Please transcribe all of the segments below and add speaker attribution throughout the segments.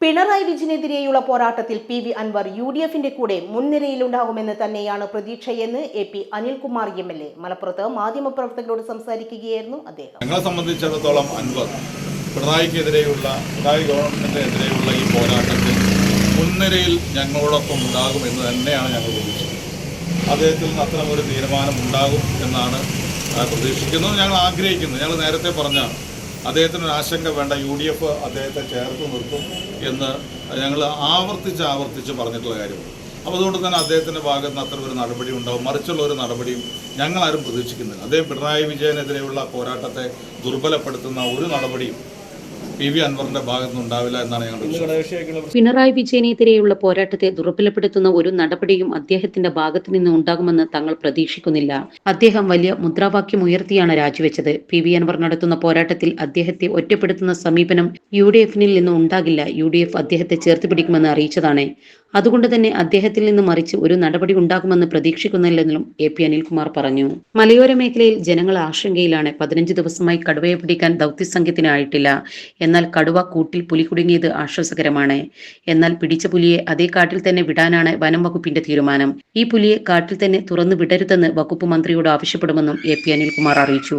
Speaker 1: പിണറായി വിജയനെതിരെയുള്ള പോരാട്ടത്തിൽ P V Anvar U D എഫിന്റെ കൂടെ മുൻനിരയിലുണ്ടാകുമെന്ന് തന്നെയാണ് പ്രതീക്ഷയെന്ന് A P Anilkumar M L A. മലപ്പുറത്ത് മാധ്യമപ്രവർത്തകരോട് സംസാരിക്കുകയായിരുന്നു അദ്ദേഹം.
Speaker 2: ഞങ്ങളെ സംബന്ധിച്ചിടത്തോളം അൻവർ പിണറായിക്കെതിരെയുള്ള പിണറായി ഗവൺമെന്റിനെതിരെയുള്ള ഈ പോരാട്ടത്തിൽ മുൻനിരയിൽ ഞങ്ങളോടൊപ്പം ഉണ്ടാകും എന്ന് തന്നെയാണ് ഞങ്ങൾ പ്രതീക്ഷിച്ചത് അദ്ദേഹത്തിൽ നിന്ന് അത്തരമൊരു തീരുമാനം ഉണ്ടാകും എന്നാണ് പ്രതീക്ഷിക്കുന്നത്. ഞങ്ങൾ ആഗ്രഹിക്കുന്നത്. ഞങ്ങൾ നേരത്തെ പറഞ്ഞാണ് അദ്ദേഹത്തിന് ഒരു ആശങ്ക വേണ്ട. യു ഡി എഫ് അദ്ദേഹത്തെ ചേർത്ത് നിർത്തും എന്ന് ഞങ്ങൾ ആവർത്തിച്ച് ആവർത്തിച്ച് പറഞ്ഞിട്ടുള്ള കാര്യമാണ്. അപ്പോൾ അതുകൊണ്ട് തന്നെ അദ്ദേഹത്തിന്റെ ഭാഗത്ത് നിന്ന് അത്ര ഒരു നടപടി ഉണ്ടാവും. മറിച്ചുള്ള ഒരു നടപടിയും ഞങ്ങളാരും പ്രതീക്ഷിക്കുന്നില്ല. അദ്ദേഹം പിണറായി വിജയനെതിരെയുള്ള പോരാട്ടത്തെ ദുർബലപ്പെടുത്തുന്ന ഒരു നടപടിയും പി വി അൻവറിന്റെ ഭാഗത്തുനിന്നുണ്ടാവില്ല എന്നാണ് ഞങ്ങളുടെ
Speaker 3: പിണറായി വിജയനെതിരെയുള്ള പോരാട്ടത്തെ ദുർബലപ്പെടുത്തുന്ന ഒരു നടപടിയും അദ്ദേഹത്തിന്റെ ഭാഗത്തു നിന്ന് ഉണ്ടാകുമെന്ന് തങ്ങൾ പ്രതീക്ഷിക്കുന്നില്ല. അദ്ദേഹം വലിയ മുദ്രാവാക്യം ഉയർത്തിയാണ് രാജിവെച്ചത്. പി വി അൻവർ നടത്തുന്ന പോരാട്ടത്തിൽ അദ്ദേഹത്തെ ഒറ്റപ്പെടുത്തുന്ന സമീപനം യു ഡി എഫിനിൽ നിന്ന് ഉണ്ടാകില്ല. യു ഡി എഫ് അദ്ദേഹത്തെ ചേർത്ത് പിടിക്കുമെന്ന് അറിയിച്ചതാണ്. അതുകൊണ്ട് തന്നെ അദ്ദേഹത്തിൽ നിന്ന് മറിച്ച് ഒരു നടപടി ഉണ്ടാകുമെന്ന് പ്രതീക്ഷിക്കുന്നില്ലെന്നും എ പി അനിൽകുമാർ പറഞ്ഞു. മലയോര മേഖലയിൽ ജനങ്ങൾ ആശങ്കയിലാണ്. പതിനഞ്ച് ദിവസമായി കടുവയെ പിടിക്കാൻ ദൗത്യസംഘത്തിനായിട്ടില്ല. എന്നാൽ കടുവ കൂട്ടിൽ പുലി കുടുങ്ങിയത് ആശ്വാസകരമാണ്. എന്നാൽ പിടിച്ച പുലിയെ അതേ കാട്ടിൽ തന്നെ വിടാനാണ് വനം വകുപ്പിന്റെ തീരുമാനം. ഈ പുലിയെ കാട്ടിൽ തന്നെ തുറന്നു വിടരുതെന്ന് വകുപ്പ് മന്ത്രിയോട് ആവശ്യപ്പെടുമെന്നും എ പി അനിൽകുമാർ അറിയിച്ചു.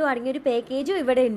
Speaker 4: അടങ്ങിയ ഒരു പാക്കേജും ഇവിടെ ഉണ്ട്.